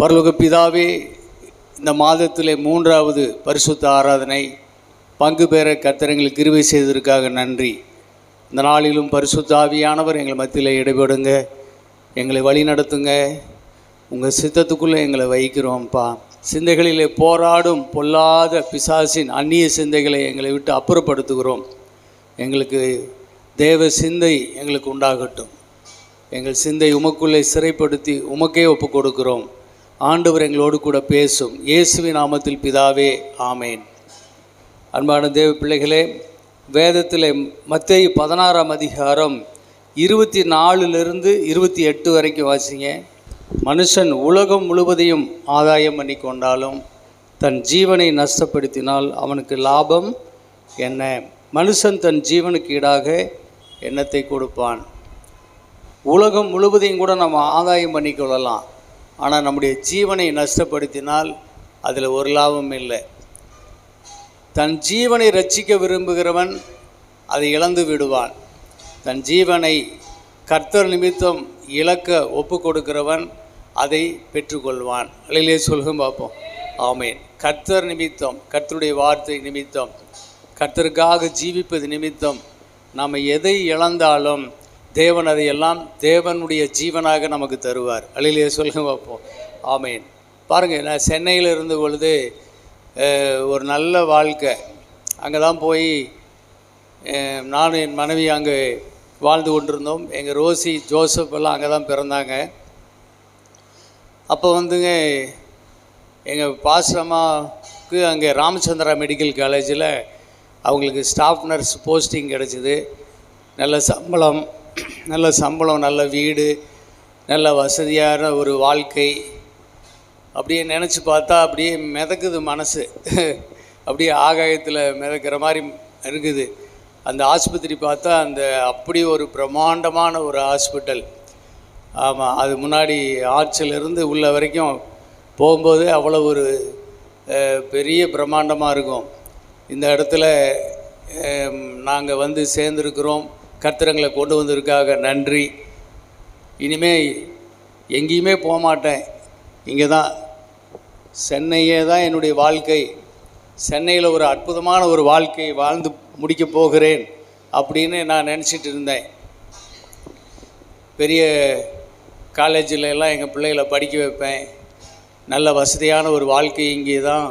பரலோக பிதாவே இந்த மாதத்திலே மூன்றாவது பரிசுத்த ஆராதனை பங்கு பெற கர்த்தரங்களுக்கு கிருவை செய்ததற்காக நன்றி. இந்த நாளிலும் பரிசுத்த ஆவியானவர் எங்கள் மத்தியில் இடைபெடுங்க எங்களை வழி நடத்துங்க. உங்கள் சித்தத்துக்குள்ளே எங்களை வைக்கிறோம்ப்பா. சிந்தைகளிலே போராடும் பொல்லாத பிசாசின் அந்நிய சிந்தைகளை எங்களை விட்டு அப்புறப்படுத்துகிறோம். எங்களுக்கு தேவ சிந்தை எங்களுக்கு உண்டாகட்டும். எங்கள் சிந்தை உமக்குள்ளே சிறைப்படுத்தி உமக்கே ஒப்பு கொடுக்கிறோம் ஆண்டவர் எங்களோடு கூட பேசும் இயேசுவின் நாமத்தில் பிதாவே ஆமேன். அன்பான தேவ பிள்ளைகளே வேதத்தில் மத்திய பதினாறாம் அதிகாரம் இருபத்தி நாலுலேருந்து இருபத்தி எட்டு வரைக்கும் வாசிங்க. மனுஷன் உலகம் முழுவதையும் ஆதாயம் பண்ணி கொண்டாலும் தன் ஜீவனை நஷ்டப்படுத்தினால் அவனுக்கு லாபம் என்ன? மனுஷன் தன் ஜீவனுக்கு ஈடாக எண்ணத்தை கொடுப்பான்? உலகம் முழுவதையும் கூட நம்ம ஆதாயம் பண்ணிக்கொள்ளலாம் ஆனால் நம்முடைய ஜீவனை நஷ்டப்படுத்தினால் அதில் ஒரு லாபம் இல்லை. தன் ஜீவனை ரட்சிக்க விரும்புகிறவன் அதை இழந்து விடுவான். தன் ஜீவனை கர்த்தர் நிமித்தம் இழக்க ஒப்பு கொடுக்கிறவன் அதை பெற்றுக்கொள்வான். அலையிலே சொல்கும் பார்ப்போம். ஆமேன். கர்த்தர் நிமித்தம் கர்த்தருடைய வார்த்தை நிமித்தம் கர்த்தருக்காக ஜீவிப்பது நிமித்தம் நாம் எதை இழந்தாலும் தேவன் அதையெல்லாம் தேவனுடைய ஜீவனாக நமக்கு தருவார். அழிலே சொல்லுங்க பார்ப்போம். ஆமேன். பாருங்கள் நான் சென்னையில் இருந்த பொழுது ஒரு நல்ல வாழ்க்கை. அங்கே தான் போய் நானும் என் மனைவி அங்கே வாழ்ந்து கொண்டிருந்தோம். எங்கள் ரோசி ஜோசப் எல்லாம் அங்கே தான் பிறந்தாங்க. அப்போ வந்துங்க எங்கள் பாசமாவுக்கு அங்கே ராமச்சந்திரா மெடிக்கல் காலேஜில் அவங்களுக்கு ஸ்டாஃப் நர்ஸ் போஸ்டிங் கிடச்சிது. நல்ல சம்பளம். நல்ல சம்பளம் நல்ல வீடு நல்ல வசதியான ஒரு வாழ்க்கை. அப்படியே நினச்சி பார்த்தா அப்படியே மிதக்குது மனசு. அப்படியே ஆகாயத்தில் மிதக்கிற மாதிரி இருக்குது. அந்த ஆஸ்பத்திரி பார்த்தா அந்த அப்படி ஒரு பிரம்மாண்டமான ஒரு ஹாஸ்பிட்டல். ஆமாம் அது முன்னாடி ஆர்ச்சிலிருந்து உள்ள வரைக்கும் போகும்போது அவ்வளோ ஒரு பெரிய பிரம்மாண்டமாக இருக்கும். இந்த இடத்துல நாங்கள் வந்து சேர்ந்துருக்கிறோம். கத்திரங்களை கொண்டு வந்ததுக்காக நன்றி. இனிமேல் எங்கேயுமே போக மாட்டேன் இங்கே தான் சென்னையே தான் என்னுடைய வாழ்க்கை. சென்னையில் ஒரு அற்புதமான ஒரு வாழ்க்கையை வாழ்ந்து முடிக்கப் போகிறேன் அப்படின்னு நான் நினச்சிட்டு இருந்தேன். பெரிய காலேஜில் எல்லாம் எங்கள் பிள்ளைகளை படிக்க வைப்பேன். நல்ல வசதியான ஒரு வாழ்க்கை இங்கே தான்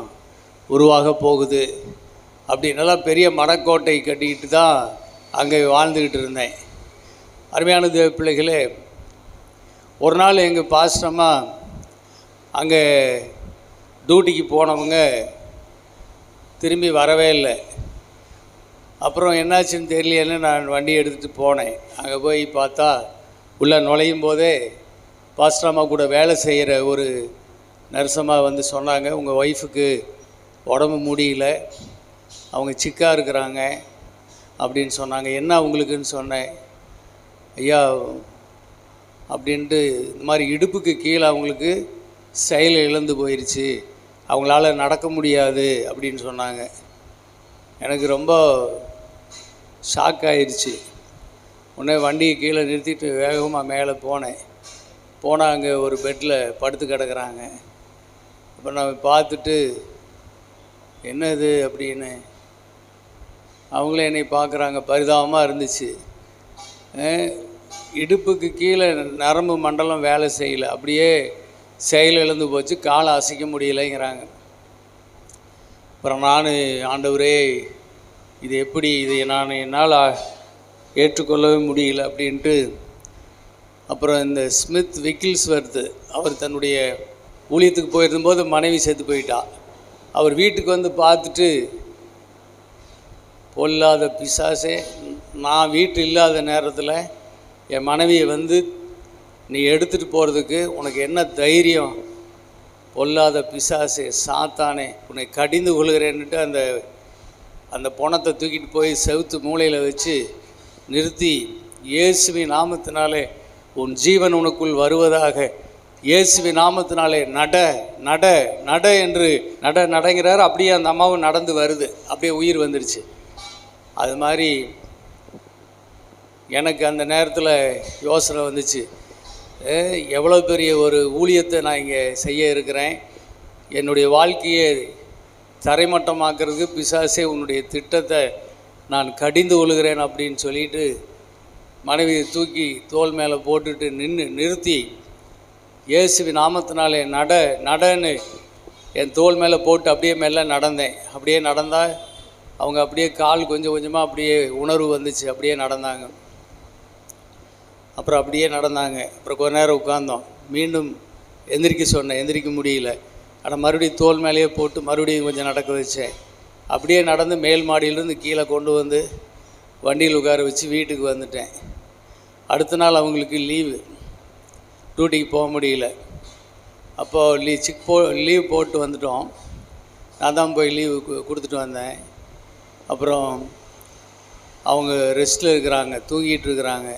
உருவாக போகுது. அப்படின்னலாம் பெரிய மடக்கோட்டை கட்டிக்கிட்டு தான் அங்கே வாழ்ந்துக்கிட்டு இருந்தேன். அருமையான தேவ பிள்ளைகளே ஒரு நாள் எங்கள் பாஸ்டமா அங்கே டியூட்டிக்கு போனவங்க திரும்பி வரவே இல்லை. அப்புறம் என்னாச்சுன்னு தெரியலையேன்னு நான் வண்டி எடுத்துகிட்டு போனேன். அங்கே போய் பார்த்தா உள்ளே நுழையும் போதே பாஸ்டாமா கூட வேலை செய்கிற ஒரு நர்சம்மா வந்து சொன்னாங்க உங்கள் ஒய்ஃபுக்கு உடம்பு முடியல அவங்க சிக்காக இருக்கிறாங்க அப்படின்னு சொன்னாங்க. என்ன அவங்களுக்குன்னு சொன்னேன்? ஐயா அப்படின்ட்டு இந்த மாதிரி இடுப்புக்கு கீழே அவங்களுக்கு செயல் இழந்து போயிடுச்சு அவங்களால நடக்க முடியாது அப்படின்னு சொன்னாங்க. எனக்கு ரொம்ப ஷாக் ஆயிடுச்சு உடனே வண்டியை கீழே நிறுத்திட்டு வேகமாக மேலே போனேன். போனால் அங்கே ஒரு பெட்டில் படுத்து கிடக்குறாங்க. இப்போ நான் பார்த்துட்டு என்னது? அப்படின்னு அவங்களே என்னை பார்க்குறாங்க. பரிதாபமாக இருந்துச்சு. இடுப்புக்கு கீழே நரம்பு மண்டலம் வேலை செய்யலை. அப்படியே செயல் எழுந்து போச்சு. காலை அசைக்க முடியலைங்கிறாங்க. அப்புறம் நான் ஆண்டவரே இது எப்படி இதை நான் என்னால் ஏற்றுக்கொள்ளவே முடியல. அப்படின்ட்டு அப்புறம் இந்த ஸ்மித் விக்கில்ஸ் வருது அவர் தன்னுடைய ஊழியத்துக்கு போயிருந்தபோது மனைவி செத்து போயிட்டா. அவர் வீட்டுக்கு வந்து பார்த்துட்டு பொல்லாத பிசாசே நான் வீட்டு இல்லாத நேரத்தில் என் மனைவியை வந்து நீ எடுத்துகிட்டு போகிறதுக்கு உனக்கு என்ன தைரியம்? பொல்லாத பிசாசே சாத்தானே உன்னை கடிந்து கொள்கிறேன்னுட்டு அந்த அந்த பணத்தை தூக்கிட்டு போய் செவுத்து மூலையில் வச்சு நிறுத்தி இயேசுவி நாமத்தினாலே உன் ஜீவன் உனக்குள் வருவதாக இயேசுவி நாமத்தினாலே நட நட நட என்று நட நடங்கிறார். அப்படியே அந்த அம்மாவும் நடந்து வருது. அப்படியே உயிர் வந்துடுச்சு அது மாதிரி எனக்கு அந்த நேரத்தில் யோசனை வந்துச்சு. எவ்வளோ பெரிய ஒரு ஊழியத்தை நான் இங்கே செய்ய இருக்கிறேன். என்னுடைய வாழ்க்கையை தரைமட்டமாக்குறதுக்கு பிசாசே உன்னுடைய திட்டத்தை நான் கடிந்து கொள்கிறேன் அப்படின்னு சொல்லிட்டு மனைவியை தூக்கி தோல் மேலே போட்டுட்டு நின்று நிறுத்தி இயேசுவி நாமத்தினாலே நட நடன்னு என் தோல் மேலே போட்டு அப்படியே மேலே நடந்தேன். அப்படியே நடந்தால் அவங்க அப்படியே கால் கொஞ்சம் கொஞ்சமாக அப்படியே உணர்வு வந்துச்சு அப்படியே நடந்தாங்க. அப்புறம் அப்படியே நடந்தாங்க. அப்புறம் கொஞ்ச நேரம் உட்காந்தோம் மீண்டும் எந்திரிக்க சொன்னேன் எந்திரிக்க முடியல. ஆனால் மறுபடியும் தோல் மேலேயே போட்டு மறுபடியும் கொஞ்சம் நடக்க வச்சேன். அப்படியே நடந்து மேல் மாடியிலேருந்து கீழே கொண்டு வந்து வண்டியில் உட்கார வச்சு வீட்டுக்கு வந்துட்டேன். அடுத்த நாள் அவங்களுக்கு லீவு. டியூட்டிக்கு போக முடியல. அப்போது லீ சிக் போ லீவ் போட்டு வந்துட்டோம். நான் தான் போய் லீவு கொடுத்துட்டு வந்தேன். அப்புறம் அவங்க ரெஸ்ட்டில் இருக்கிறாங்க தூங்கிட்டு இருக்கிறாங்க.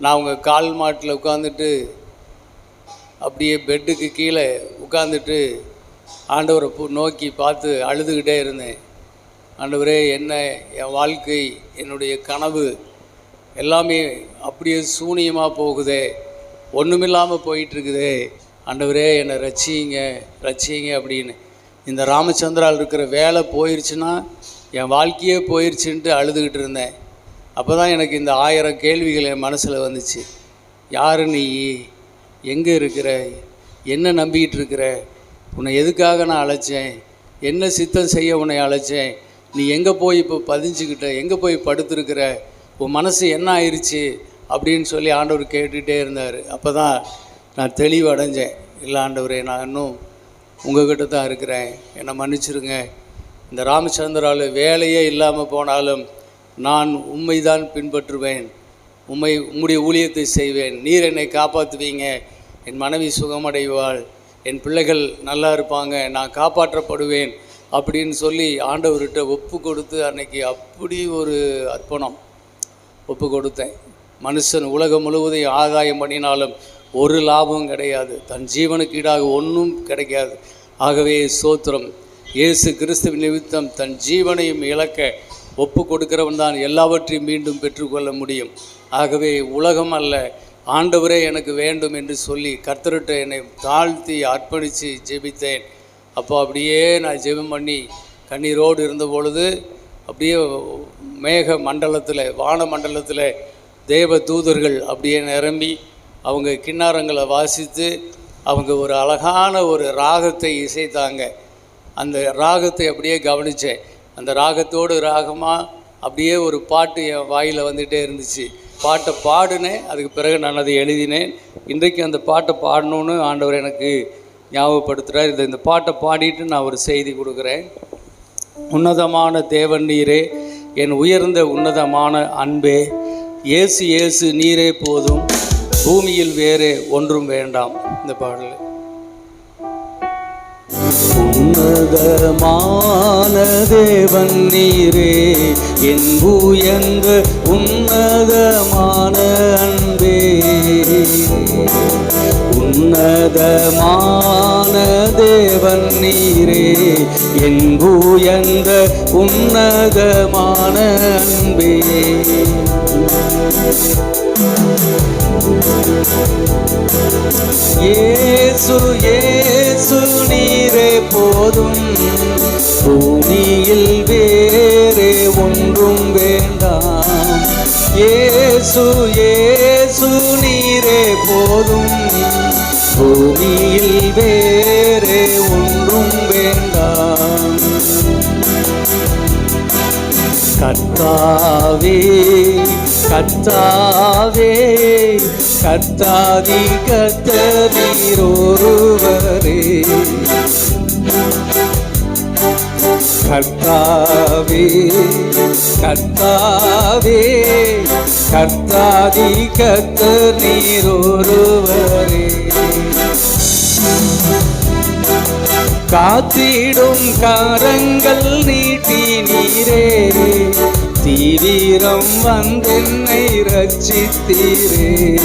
நான் அவங்க கால் மாட்டில் உட்காந்துட்டு அப்படியே பெட்டுக்கு கீழே உட்காந்துட்டு ஆண்டவரை நோக்கி பார்த்து அழுதுகிட்டே இருந்தேன். ஆண்டவரே என்ன என் வாழ்க்கை என்னுடைய கனவு எல்லாமே அப்படியே சூனியமாக போகுதே ஒன்றுமில்லாமல் போயிட்டுருக்குதே. ஆண்டவரே என்னை ரசிங்க ரசிங்க அப்படின்னு. இந்த ராமச்சந்திரால் இருக்கிற வேலை போயிருச்சுன்னா என் வாழ்க்கையே போயிடுச்சுன்ட்டு அழுதுகிட்டு இருந்தேன். அப்போ தான் எனக்கு இந்த ஆயிரம் கேள்விகள் என் மனசில் வந்துச்சு. யார் நீ? எங்கே இருக்கிற? என்ன நம்பிக்கிட்டு இருக்கிற? உன்னை எதுக்காக நான் அழைச்சேன்? என்ன சித்தம் செய்ய உன்னை அழைச்சேன்? நீ எங்கே போய் இப்போ பதிஞ்சுக்கிட்ட எங்கே போய் படுத்துருக்கிற? உன் மனசு என்ன ஆயிடுச்சு அப்படின்னு சொல்லி ஆண்டவர் கேட்டுகிட்டே இருந்தார். அப்போ தான் நான் தெளிவடைஞ்சேன். இல்லை ஆண்டவரே நான் இன்னும் உங்ககிட்ட தான் இருக்கிறேன். என்னை மன்னிச்சிருங்க. இந்த ராமச்சந்திரால் வேலையே இல்லாமல் போனாலும் நான் உண்மைதான் பின்பற்றுவேன். உண்மை உம்முடைய ஊழியத்தை செய்வேன். நீர் என்னை காப்பாற்றுவீங்க. என் மனைவி சுகமடைவாள். என் பிள்ளைகள் நல்லா இருப்பாங்க. நான் காப்பாற்றப்படுவேன் அப்படின்னு சொல்லி ஆண்டவர்கிட்ட ஒப்பு கொடுத்து அன்னைக்கு அப்படி ஒரு அர்ப்பணம் ஒப்பு கொடுத்தேன். மனுஷன் உலகம் முழுவதையும் ஆதாயம் பண்ணினாலும் ஒரு லாபமும் கிடையாது. தன் ஜீவனுக்கு ஈடாக ஒன்றும் கிடைக்காது. ஆகவே சோத்திரம். இயேசு கிறிஸ்துவின் நிமித்தம் தன் ஜீவனையும் இழக்க ஒப்பு கொடுக்கிறவன் தான் எல்லாவற்றையும் மீண்டும் பெற்றுக்கொள்ள முடியும். ஆகவே உலகம் அல்ல ஆண்டவரே எனக்கு வேண்டும் என்று சொல்லி கர்த்தர்கிட்ட என்னை தாழ்த்தி அர்ப்பணித்து ஜெபித்தேன். அப்போ அப்படியே நான் ஜெபம் பண்ணி கண்ணீரோடு இருந்த பொழுது அப்படியே மேக மண்டலத்தில் வான மண்டலத்தில் தேவ தூதர்கள் அப்படியே நிரம்பி அவங்க கிண்ணாரங்களை வாசித்து அவங்க ஒரு அழகான ஒரு ராகத்தை இசைத்தாங்க. அந்த ராகத்தை அப்படியே கவனித்தேன் அந்த ராகத்தோடு ராகமாக அப்படியே ஒரு பாட்டு என் வாயில் வந்துகிட்டே இருந்துச்சு. பாட்டை பாடினேன் அதுக்கு பிறகு நான் அதை எழுதினேன். இன்றைக்கு அந்த பாட்டை பாடணும்னு ஆண்டவர் எனக்கு ஞாபகப்படுத்துகிறார் இந்த இந்த பாட்டை பாடிட்டு நான் ஒரு செய்தி கொடுக்குறேன். உன்னதமான தேவன் நீரே என் உயர்ந்த உன்னதமான அன்பே இயேசு இயேசு நீரே போதும் பூமியில் வேறே ஒன்றும் வேண்டாம். இந்த பாடல். உன்னதமான தேவன் நீரே என் உயர்ந்த உன்னதமான அன்பே. உன்னதமான தேவன் நீரே என் உயர்ந்த உன்னதமான அன்பே. ஏசு ஏசு நீரே போதும். பூமியில் வேறே ஒன்றும் வேண்டாம். ஏசு ஏசு நீரே போதும். கர்த்தாவே கர்த்தாவே கர்த்தாதி கத்தரீரொருவரே. கர்த்தாவே கர்த்தாவே கர்த்தாதி கத்தர் காத்திடும் காரங்கள் நீட்டி நீரே. தீவிரம் வந்தென்னை ரட்சித்தீரே.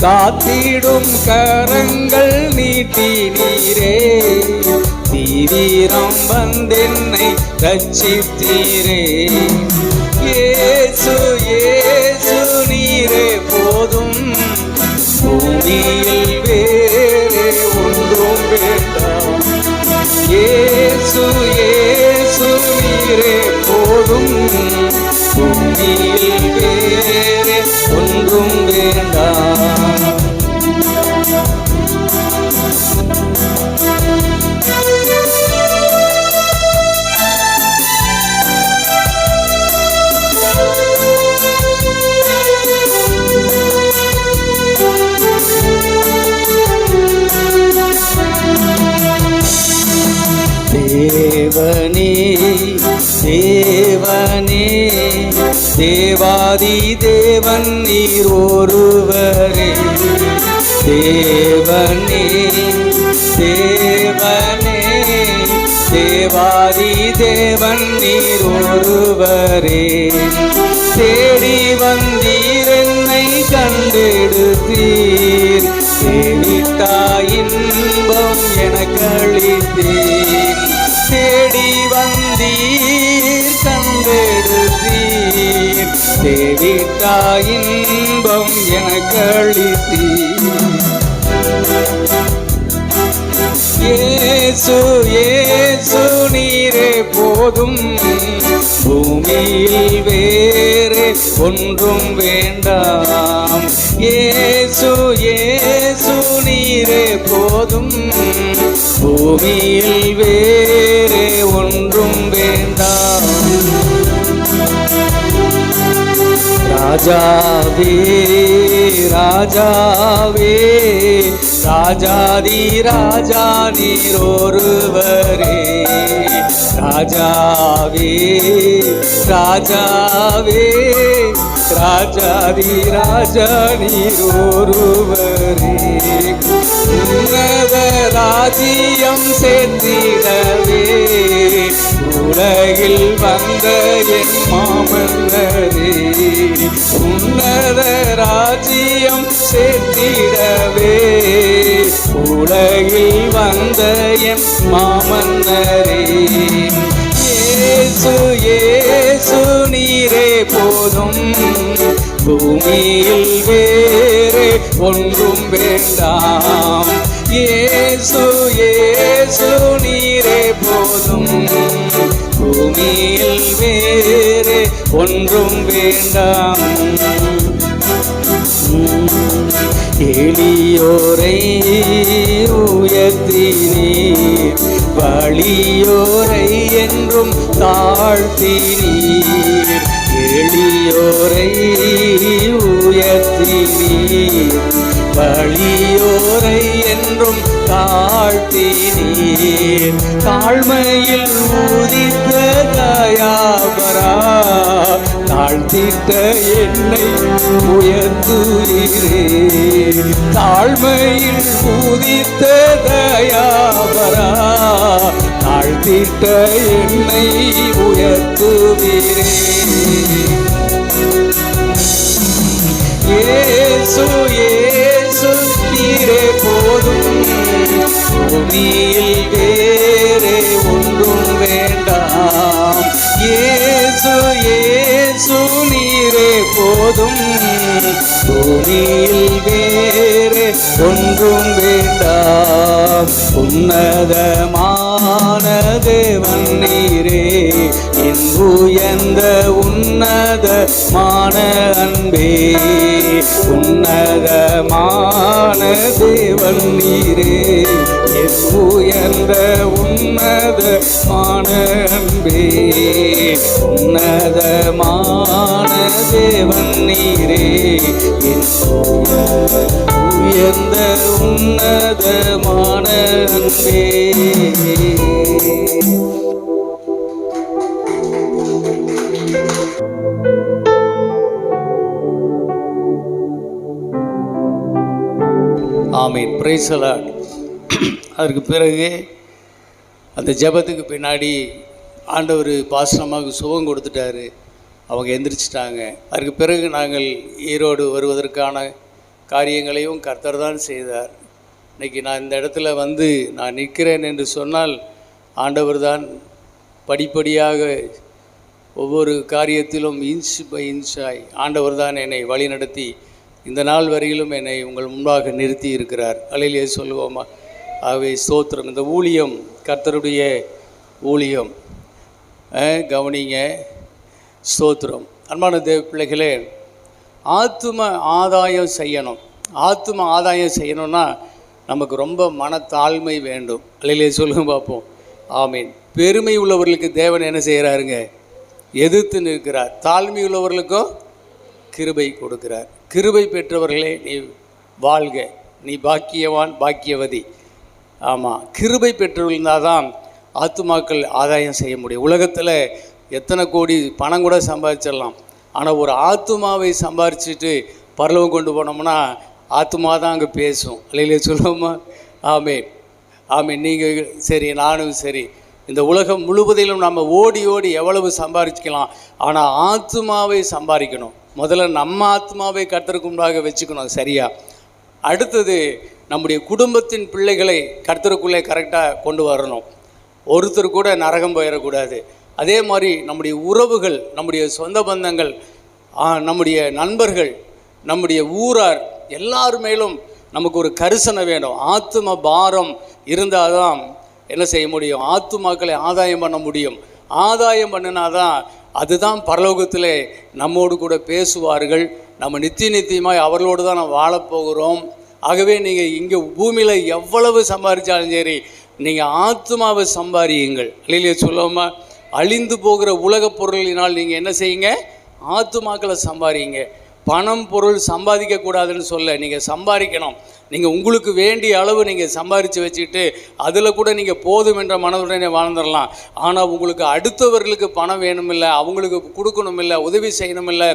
காத்திடும் கரங்கள் நீட்டி நீரே. தீவிரம் வந்தென்னை ரட்சித்தீரே. ஏசு ஏசு நீரே போதும். பூமியில் ஏசு ஏசு நீரே போதும். தேவனே தேவனே தேவாதி தேவன் நீர் ஒருவரே தேவனே தேவனே தேவாதி தேவன் நீர் ஒருவரே தேடி வந்தீர் என்னை கண்டெடுத்தீர் தேடித்தார் வந்தீர் கண்டெடுத்தீர். தேடித்தாய் இன்பம் எனக்களித்தீர் இயேசு ஏசு நீரே போதும் பூமியில் வேறு ஒன்றும் வேண்டாம் ஏசு ஏசு நீரே போதும். பூமியில் வேறு ஒன்றும் வேண்டாம். ராஜாவே ராஜாவே ராஜாதி ராஜா நீர் ஒருவரே ராஜாவே ராஜாவே ராஜாதி ராஜா நீர் ஒருவரே உன்னத சேர்த்திடவே உலகில் வந்த என் மாமன்னரே உன்னத ராஜ்யம் சேர்த்திடவே உலகில் வந்த என் மாமன்னரே ஏசு ஏசு நீரே போதும். பூமியில் வேறு ஒன்றும் வேண்டாம். ஏசு ஏசு நீரே போதும். பூமியில் வேறு ஒன்றும் வேண்டாம். எளியோரை உயர்த்தினீர் வழியோரை என்றும் தாழ்த்தினீர். எளியோரை உயர்த்தினீர் வழியோரை என்றும் தாழ்த்தினீர். தாழ்மையில் ஊதித்த தயாபரா. தாழ்த்திட்ட என்னை உயர்த்துகிறே தாழ்மையில் ஊதித்த தயாபரா. தாழ்த்திட்ட என்னை உயர்த்துகிறே இயேசு இயேசு நீரே போதும். பூமியில் வேறே ஒன்றும் வேண்டாம். ஏசு ஏசு நீரே போதும். பூமியில் வேறே ஒன்றும் வேண்டாம். உன்னதமான தேவன் நீரே. என் உயர்ந்த உன்னதமான அன்பே. உன்னதமான தேவன் நீரே. என் உயர்ந்த உன்னதமான அன்பே. உன்னதமான தேவன் நீரே. உயர்ந்த உன்னதமான அன்பே. ஆமீன். பிரைசலாட் அதற்கு பிறகு அந்த ஜெபத்துக்கு பின்னாடி ஆண்டவர் பாசனமாக சுகம் கொடுத்துட்டாரு. அவங்க எந்திரிச்சிட்டாங்க. அதற்கு பிறகு நாங்கள் ஈரோடு வருவதற்கான காரியங்களையும் கர்த்தர் தான் செய்தார். இன்றைக்கி நான் இந்த இடத்துல வந்து நான் நிற்கிறேன் என்று சொன்னால் ஆண்டவர் தான் படிப்படியாக ஒவ்வொரு காரியத்திலும் இன்ச் பை இன்ச்சாய் ஆண்டவர் தான் என்னை வழிநடத்தி இந்த நாள் வரையிலும் என்னை உங்கள் முன்பாக நிறுத்தி இருக்கிறார். அலையிலே சொல்லுவோமா? ஆகவே ஸ்தோத்திரம். இந்த ஊழியம் கர்த்தருடைய ஊழியம். கவனிங்க. ஸ்தோத்திரம். அன்பான தேவ பிள்ளைகளே ஆத்தும ஆதாயம் செய்யணும். ஆத்தும ஆதாயம் செய்யணும்னா நமக்கு ரொம்ப மனத்தாழ்மை வேண்டும். அல்லையிலே சொல்லுங்க பார்ப்போம். ஆமீன். பெருமை உள்ளவர்களுக்கு தேவன் என்ன செய்கிறாருங்க? எதிர்த்து நிற்கிறார். தாழ்மை உள்ளவர்களுக்கும் கிருபை கொடுக்கிறார். கிருபை பெற்றவர்களே நீ வாழ்க. நீ பாக்கியவான் பாக்கியவதி. ஆமாம் கிருபை பெற்றவர்களால் தான் ஆத்துமாக்கள் ஆதாயம் செய்ய முடியும். உலகத்தில் எத்தனை கோடி பணம் கூட சம்பாதிச்சிடலாம். ஆனால் ஒரு ஆத்துமாவை சம்பாரிச்சுட்டு பரலவம் கொண்டு போனோம்னா ஆத்துமா தான் அங்கே பேசும். இல்லையிலே சொல்லுவோமா? ஆமே ஆமே நீங்கள் சரி நானும் சரி. இந்த உலகம் முழுவதிலும் நம்ம ஓடி ஓடி எவ்வளவு சம்பாதிக்கலாம் ஆனால் ஆத்துமாவை சம்பாதிக்கணும். முதல்ல நம்ம ஆத்மாவை கர்த்தருக்குண்டாக வச்சுக்கணும் சரியாக அடுத்தது நம்முடைய குடும்பத்தின் பிள்ளைகளை கர்த்தருக்குள்ளே கரெக்டாக கொண்டு வரணும். ஒருத்தர் கூட நரகம் போயிடக்கூடாது. அதே மாதிரி நம்முடைய உறவுகள் நம்முடைய சொந்த பந்தங்கள் நம்முடைய நண்பர்கள் நம்முடைய ஊரார் எல்லார் மேலும் நமக்கு ஒரு கரிசனை வேணும். ஆத்ம பாரம் இருந்தால் தான் என்ன செய்ய முடியும்? ஆத்துமாக்களை ஆதாயம் பண்ண முடியும். ஆதாயம் பண்ணினாதான் அதுதான் பரலோகத்தில் நம்மோடு கூட பேசுவார்கள். நம்ம நித்திய நித்தியமாய் அவர்களோடு தான் நம்ம வாழப்போகிறோம் ஆகவே நீங்கள் இங்கே பூமியில் எவ்வளவு சம்பாதிச்சாலும் சரி நீங்கள் ஆத்மாவை சம்பாதியுங்கள் இல்லையிலே சொல்லுவோமா அழிந்து போகிற உலகப் பொருளினால் நீங்கள் என்ன செய்யுங்க? ஆத்துமாக்களை சம்பாதிங்க பணம் பொருள் சம்பாதிக்க கூடாதுன்னு சொல்ல நீங்கள் சம்பாதிக்கணும். நீங்கள் உங்களுக்கு வேண்டிய அளவு நீங்கள் சம்பாதிச்சு வச்சுக்கிட்டு அதில் கூட நீங்கள் போதும் என்ற மனதுடனே வாழ்ந்துடலாம். ஆனால் உங்களுக்கு அடுத்தவர்களுக்கு பணம் வேணுமில்ல அவங்களுக்கு கொடுக்கணுமில்ல உதவி செய்யணுமில்ல.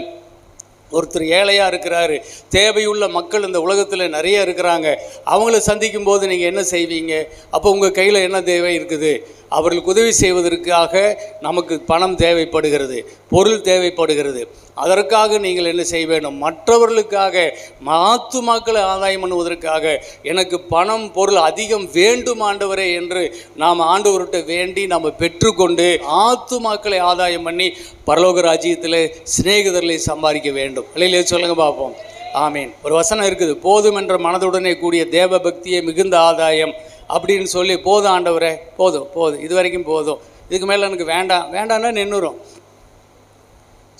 ஒருத்தர் ஏழையாக இருக்கிறாரு தேவையுள்ள மக்கள் இந்த உலகத்தில் நிறைய இருக்கிறாங்க. அவங்கள சந்திக்கும் போது நீங்கள் என்ன செய்வீங்க? அப்போ உங்கள் கையில் என்ன தேவை இருக்குது? அவர்களுக்கு உதவி செய்வதற்காக நமக்கு பணம் தேவைப்படுகிறது பொருள் தேவைப்படுகிறது. அதற்காக நீங்கள் என்ன செய்ய வேண்டும்? மற்றவர்களுக்காக ஆத்துமாக்களை ஆதாயம் பண்ணுவதற்காக எனக்கு பணம் பொருள் அதிகம் வேண்டும் ஆண்டவரே என்று நாம் ஆண்டவர்கிட்ட வேண்டி நாம் பெற்றுக்கொண்டு ஆத்துமாக்களை ஆதாயம் பண்ணி பரலோக ராஜ்யத்தில் சிநேகிதர்களை சம்பாதிக்க வேண்டும். இல்லையிலே சொல்லுங்கள் பார்ப்போம். ஆமீன். ஒரு வசனம் இருக்குது போதும் என்ற மனதுடனே கூடிய தேவ பக்தியை மிகுந்த ஆதாயம். அப்படின்னு சொல்லி போதும் ஆண்டவரே போதும் போதும். இது வரைக்கும் போதும். இதுக்கு மேலே எனக்கு வேண்டாம். வேண்டாம்னா நின்றுரும்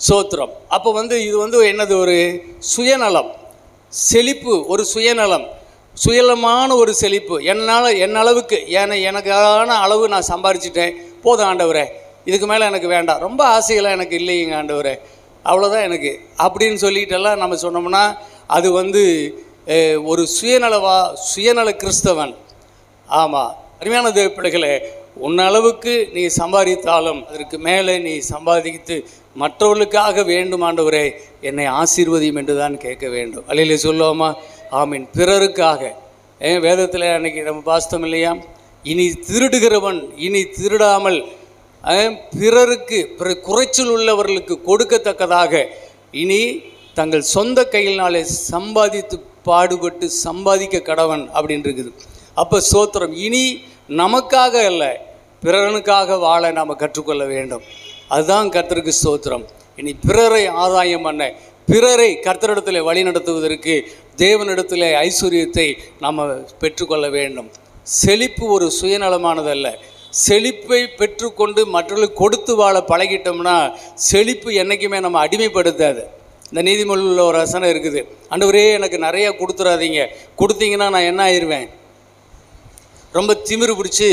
சோத்திரம். அப்போ வந்து இது வந்து என்னது? ஒரு சுயநலம். செழிப்பு ஒரு சுயநலம். சுயநலமான ஒரு செழிப்பு. என்னால் என் அளவுக்கு ஏன்னா எனக்கான அளவு நான் சம்பாரிச்சிட்டேன். போதும் ஆண்டவரே. இதுக்கு மேலே எனக்கு வேண்டாம். ரொம்ப ஆசைகளாக எனக்கு இல்லைங்க ஆண்டவரே. அவ்வளோதான் எனக்கு. அப்படின்னு சொல்லிட்டெல்லாம் நம்ம சொன்னோம்னா அது வந்து ஒரு சுயநலவா சுயநல கிறிஸ்தவன். ஆமாம் அருமையான தேவ பிள்ளைகளே உன் அளவுக்கு நீ சம்பாதித்தாலும் அதற்கு மேலே நீ சம்பாதித்து மற்றவர்களுக்காக வேண்டும் ஆண்டவரே என்னை ஆசீர்வதியும் என்று தான் கேட்க வேண்டும். அல்லையிலே சொல்லுவோமா? ஆமீன். பிறருக்காக. ஏன் வேதத்தில் அன்னைக்கு நம்ம பாஸ்தம் இல்லையா? இனி திருடுகிறவன் இனி திருடாமல் பிறருக்கு பிற குறைச்சல் உள்ளவர்களுக்கு கொடுக்கத்தக்கதாக இனி தங்கள் சொந்த கையினாலே சம்பாதித்து பாடுபட்டு சம்பாதிக்க கடவன் அப்படின்னு இருக்குது. அப்போ சோத்திரம். இனி நமக்காக அல்ல பிறனுக்காக வாழ நாம் கற்றுக்கொள்ள வேண்டும். அதுதான் கர்த்தருக்கு சோத்திரம். இனி பிறரை ஆதாயம் பண்ண பிறரை கர்த்தரிடத்தில் வழி நடத்துவதற்கு தேவனிடத்தில் ஐஸ்வர்யத்தை நாம் பெற்றுக்கொள்ள வேண்டும். செழிப்பு ஒரு சுயநலமானதல்ல. செழிப்பை பெற்றுக்கொண்டு மற்றவர்களுக்கு கொடுத்து வாழ பழகிட்டோம்னா செழிப்பு என்றைக்குமே நம்ம அடிமைப்படுத்தாது. இந்த நீதிமொழியில் ஒரு ரசனை இருக்குது. ஆண்டவரே எனக்கு நிறையா கொடுத்துறாதீங்க. கொடுத்தீங்கன்னா நான் என்ன ஆயிடுவேன் ரொம்ப திமிரு பிடிச்சி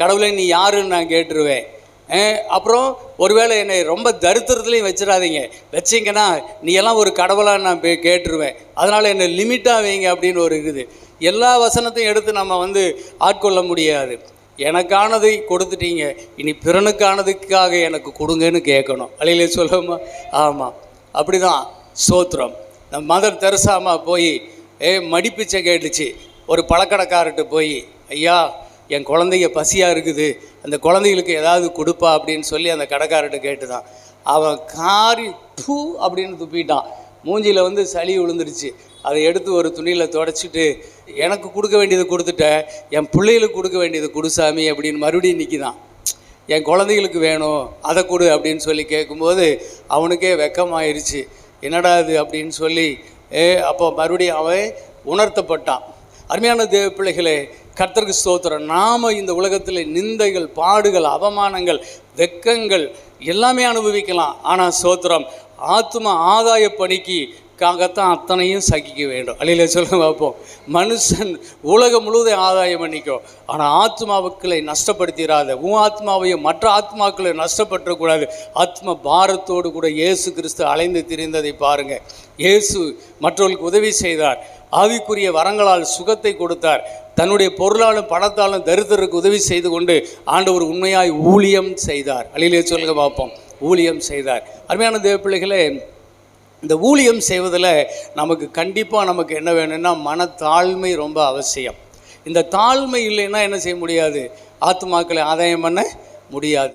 கடவுளை நீ யாருன்னு நான் கேட்டுருவேன். அப்புறம் ஒருவேளை என்னை ரொம்ப தரித்திரத்துலையும் வச்சிடாதீங்க. வச்சிங்கன்னா நீ எல்லாம் ஒரு கடவுளாக நான் போய் கேட்டுருவேன். அதனால் என்னை லிமிட்டாக வைங்க அப்படின்னு ஒரு இருக்குது. எல்லா வசனத்தையும் எடுத்து நம்ம வந்து ஆட்கொள்ள முடியாது. எனக்கானதை கொடுத்துட்டீங்க. இனி பிறனுக்கானதுக்காக எனக்கு கொடுங்கன்னு கேட்கணும். அலையிலே சொல்லுமா ஆமாம் அப்படி தான் சோத்திரம். நம்ம மதர் தெரசாமா போய் ஏ மடிப்பிச்சை கேட்டுச்சு. ஒரு பழக்கடைக்காரர்கிட்ட போய் ஐயா என் குழந்தைங்க பசியாக இருக்குது. அந்த குழந்தைகளுக்கு ஏதாவது கொடுப்பா அப்படின்னு சொல்லி அந்த கடைக்காரர்கிட்ட கேட்டுதான். அவன் காரி பூ அப்படின்னு துப்பிட்டான். மூஞ்சியில் வந்து சளி விழுந்துருச்சு. அதை எடுத்து ஒரு துணியில் தொடச்சிட்டு எனக்கு கொடுக்க வேண்டியதை கொடுத்துட்டேன். என் பிள்ளைகளுக்கு கொடுக்க வேண்டியது குடுசாமி அப்படின்னு மறுபடியும் நிற்கிதான் என் குழந்தைகளுக்கு வேணும். அதை கொடு அப்படின்னு சொல்லி கேட்கும்போது அவனுக்கே வெக்கமாயிருச்சு. என்னடா இது? அப்படின்னு சொல்லி ஏ அப்போ மறுபடியும் அவன் உணர்த்தப்பட்டான். அருமையான தேவ பிள்ளைகளே கர்த்தருக்கு ஸ்தோத்திரம். நாம் இந்த உலகத்தில் நிந்தைகள் பாடுகள் அவமானங்கள் வெக்கங்கள் எல்லாமே அனுபவிக்கலாம். ஆனால் ஸ்தோத்திரம் ஆத்ம ஆதாய பணிக்கு காகத்தான் அத்தனையும் சகிக்க வேண்டும். அழியில சொல்ல பார்ப்போம். மனுஷன் உலகம் முழுவதும் ஆதாயம் பண்ணிக்கும். ஆனால் ஆத்மாவுக்களை நஷ்டப்படுத்திடாத உன் ஆத்மாவையும் மற்ற ஆத்மாக்களை நஷ்டப்பட்டுறக்கூடாது. ஆத்ம பாரத்தோடு கூட இயேசு கிறிஸ்து அலைந்து திரிந்ததை பாருங்க. இயேசு மற்றவர்களுக்கு உதவி செய்தார். ஆவிக்குரிய வரங்களால் சுகத்தை கொடுத்தார். தன்னுடைய பொருளாலும் பணத்தாலும் தரித்திரருக்கு உதவி செய்து கொண்டு ஆண்டவர் உண்மையாய் ஊழியம் செய்தார். அழிலே சொல்லுங்க பார்ப்போம். ஊழியம் செய்தார். அருமையான தேவ பிள்ளைகளே இந்த ஊழியம் செய்வதில் நமக்கு கண்டிப்பாக நமக்கு என்ன வேணும்னா மனத்தாழ்மை ரொம்ப அவசியம். இந்த தாழ்மை இல்லைன்னா என்ன செய்ய முடியாது? ஆத்மாக்களை ஆதாயம் பண்ண முடியாது.